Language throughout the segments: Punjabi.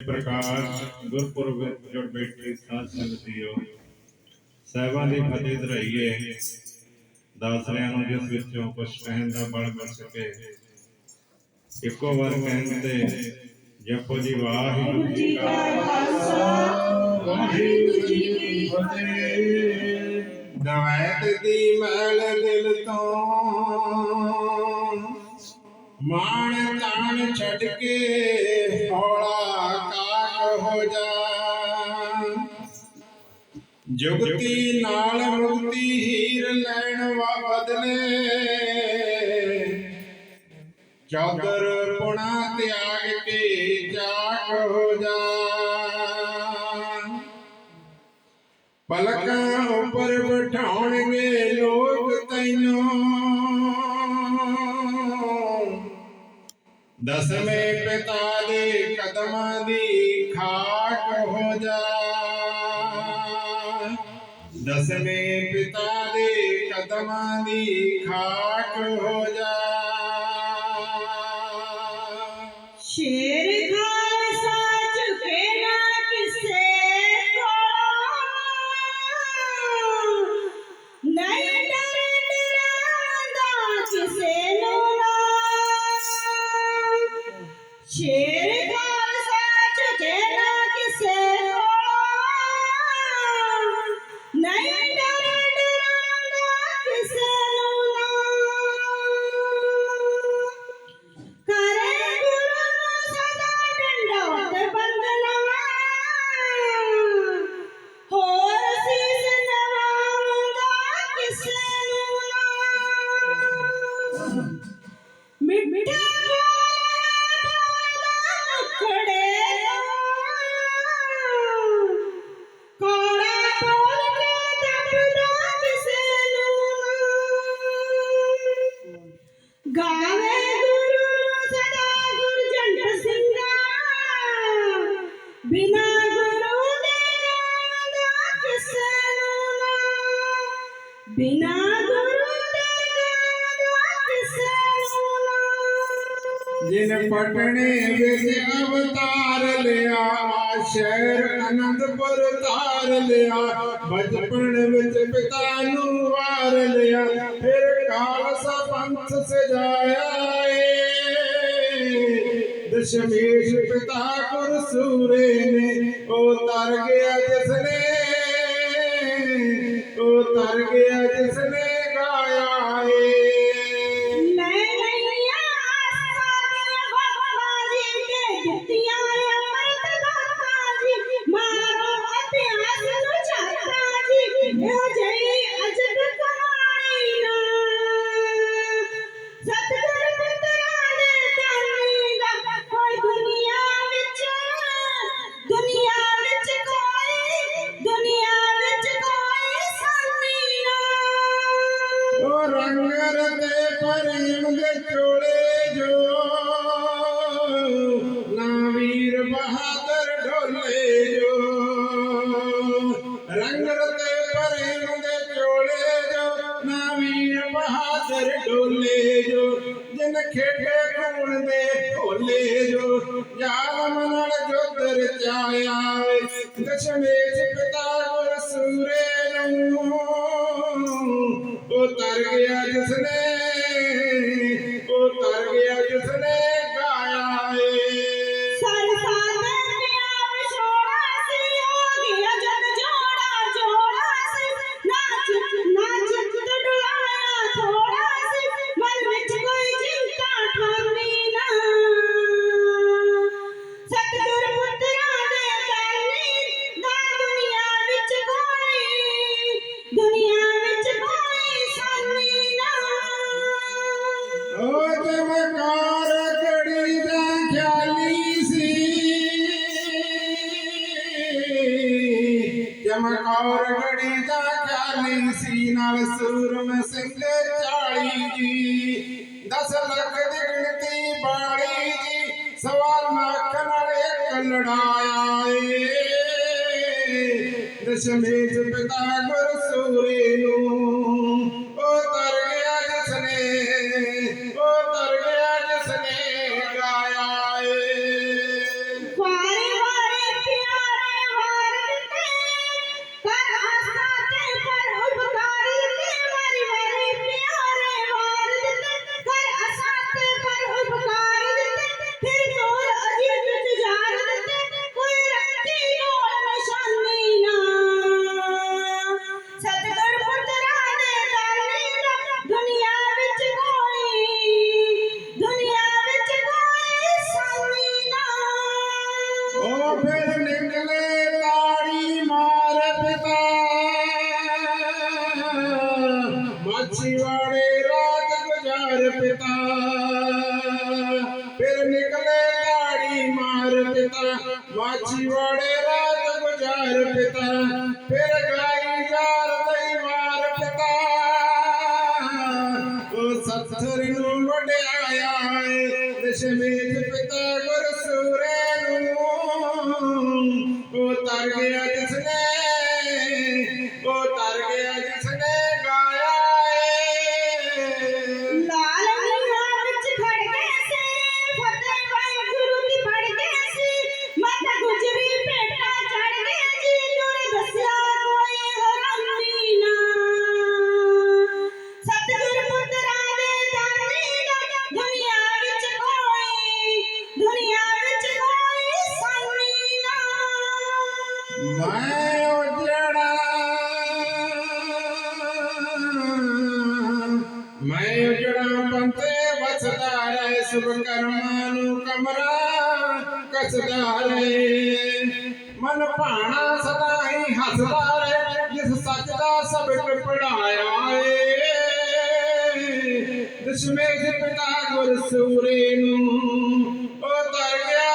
ਪ੍ਰਕਾਸ਼ ਗੁਰਪੁਰਬ ਵਿੱਚ ਜੁੜ ਬੈਠੇ ਸਾਧ ਸੰਗਤ ਜੀਓ ਦੀ ਫਤਿਹ ਧਰਾਈਏ। ਦਾਸਰਿਆਂ ਨੂੰ ਜਿਸ ਵਿੱਚੋਂ ਕੁਝ ਕਹਿਣ ਦਾ ਬਲ ਮਿਲ ਸਕੇ, ਇੱਕੋ ਵਾਰ ਕਹਿਣ ਤੇ ਜਪੋ ਜੀ ਵਾਹਿਗੁਰੂ ਜੀ ਕਾ ਖਾਲਸਾ। ਵਾਹਿਗੁਰੂ ਜੀ ਕੀ ਫਤਿਹ ਦਵੈਤ ਦੀ ਮੈਲ ਦਿਲ ਤੋਂ, ਮਾਣ ਤਾਣ ਛੱਡ ਕੇ ਜੁਗਤੀ ਨਾਲ ਮੁਕਤੀ ਹੀਰ ਲੈਣ ਵਾ ਬਦਲੇ ਚੌਦਰ ਪੁਣਾ ਤਿਆਗ ਕੇ ਜਾਗ ਹੋ ਜਾ ਪਲਕਾਂ ਉੱਪਰ ਬਿਠਾਉਣਗੇ ਲੋਕ ਤੈਨੂੰ। ਦਸਵੇਂ ਪਿਤਾ ਦੇ ਕਦਮਾਂ ਦੀ ਦਸਵੇਂ ਪਿਤਾ ਦੇ ਕਦਮਾਂ ਦੀ ਖਾਕ ਹੋ ਜਾ। ਸ਼ੇਰ ਖਾਲਸਾ ਝੁਕੇ ਨਾ ਕਿਸੇ ਕੋਲ। ਨਹੀਂ ਡਰ ਡਰਾਂਦਾ ਕਿਸੇ ਨੂੰ ਨਾ। ਸ਼ੇਰ ਕਿਸੇ ਜਿਨ ਵਿੱਚ ਅਵਤਾਰ ਲਿਆ, ਸ਼ਹਿਰ ਅਨੰਦਪੁਰ ਤਾਰ ਲਿਆ, ਬਚਪਨ ਵਿੱਚ ਪਿਤਾ ਨੂੰ ਵਾਰ ਲਿਆ, ਫਿਰ ਖਾਲਸਾ ਪੰਥ ਸਜਾਇਆ ਏ। ਦਸ਼ਮੇਸ਼ ਪਿਤਾ ਗੁਰ ਸੂਰੇ ਨੇ, ਉਹ ਤਰ ਗਿਆ ਜਿਸਨੇ, ਉਹ ਤਰ ਗਿਆ ਜਿਸਨੇ आसर डोले जो जन खेटे कुण दे होले जो। जान मनाल जो तर चाय आवे दशमे चिपता और सूरे नूं उतर गया जिसने ਚਮਕਾਰ ਕੜੀ ਦਾ ਖਿਆਲੀ ਸੀ ਨਾਲ ਸੂਰਮ ਸਿੰਘ ਚਾਲੀ ਜੀ। 10 ਲੱਖ ਦੀ ਗਿਣਤੀ ਬਾੜੀ ਜੀ ਸਵਾ ਲੱਖ ਨਾਲ ਇੱਕ ਲੜਾਇਆ ਏ। ਦਸ਼ਮੇਸ਼ ਪਿਤਾ ਗੁਰ ਸੂਰੇ ਨੂੰ Crunchyroll शुभ कमरा कसदा रहे मन भाना सदा ही हसदा रहे जिस सच का सबक पढ़ाया ਏ ਦਸ਼ਮੇਸ਼ ਪਿਤਾ ਗੁਰ ਸੂਰੇ ਨੂੰ ਉਹ ਤਰ ਗਿਆ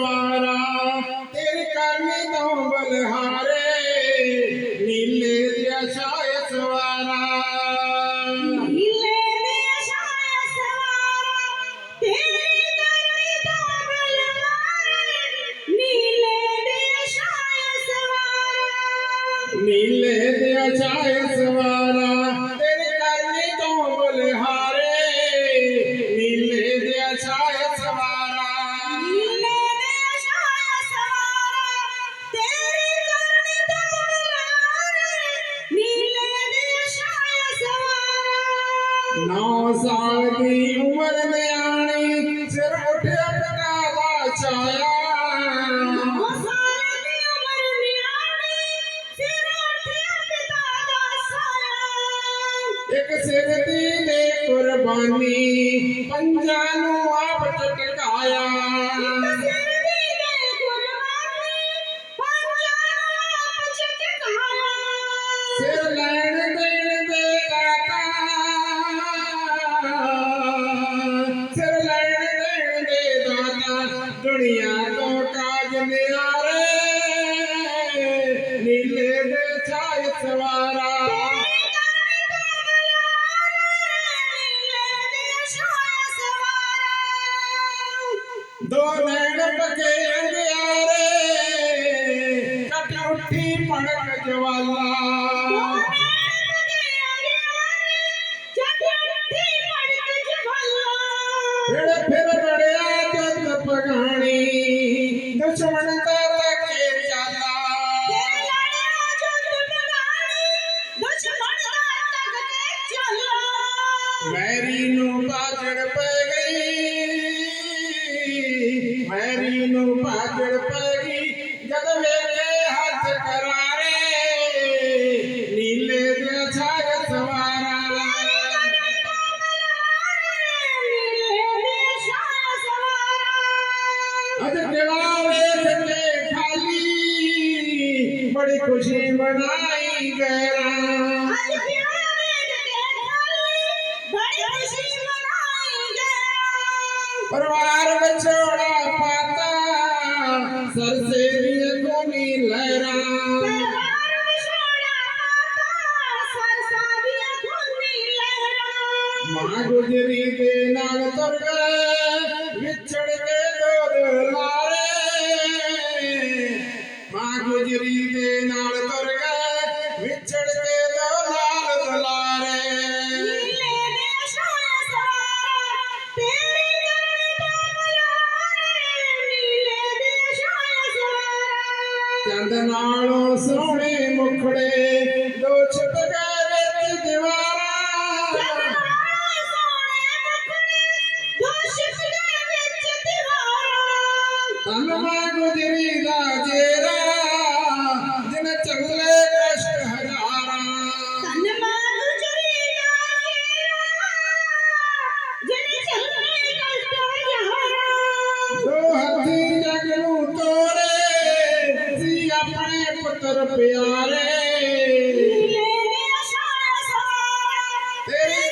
ਦੁਆਰਾ ਤੇਰੇ ਕਰਮੀ ਤੋਂ ਬਲਹਾਰ एक सिर दी ने कुर्बानी पंजा ਦੋ ਨੈਣ ਪਕੇ ਅੰਗਿਆਰੇ। ਫਿਰ ਲੜਿਆ ਦੁਸ਼ਮਣ ਦਾ ਤੱਕੇ ਦੁਸ਼ਮਣ ਦਾ ਮੈਰੀ ਨੂੰ ਬਾਜੜ ਪੈ ਖੁਸ਼ੀ ਮਨਾਈ ਗੈਰਾਂ। ਪਰਿਵਾਰ ਵਿੱਚ ਪਾਤਾ। ਸਰਸੇ ਦੀ ਕੋਨੀ ਲਹਿਰਾਂ। Terina!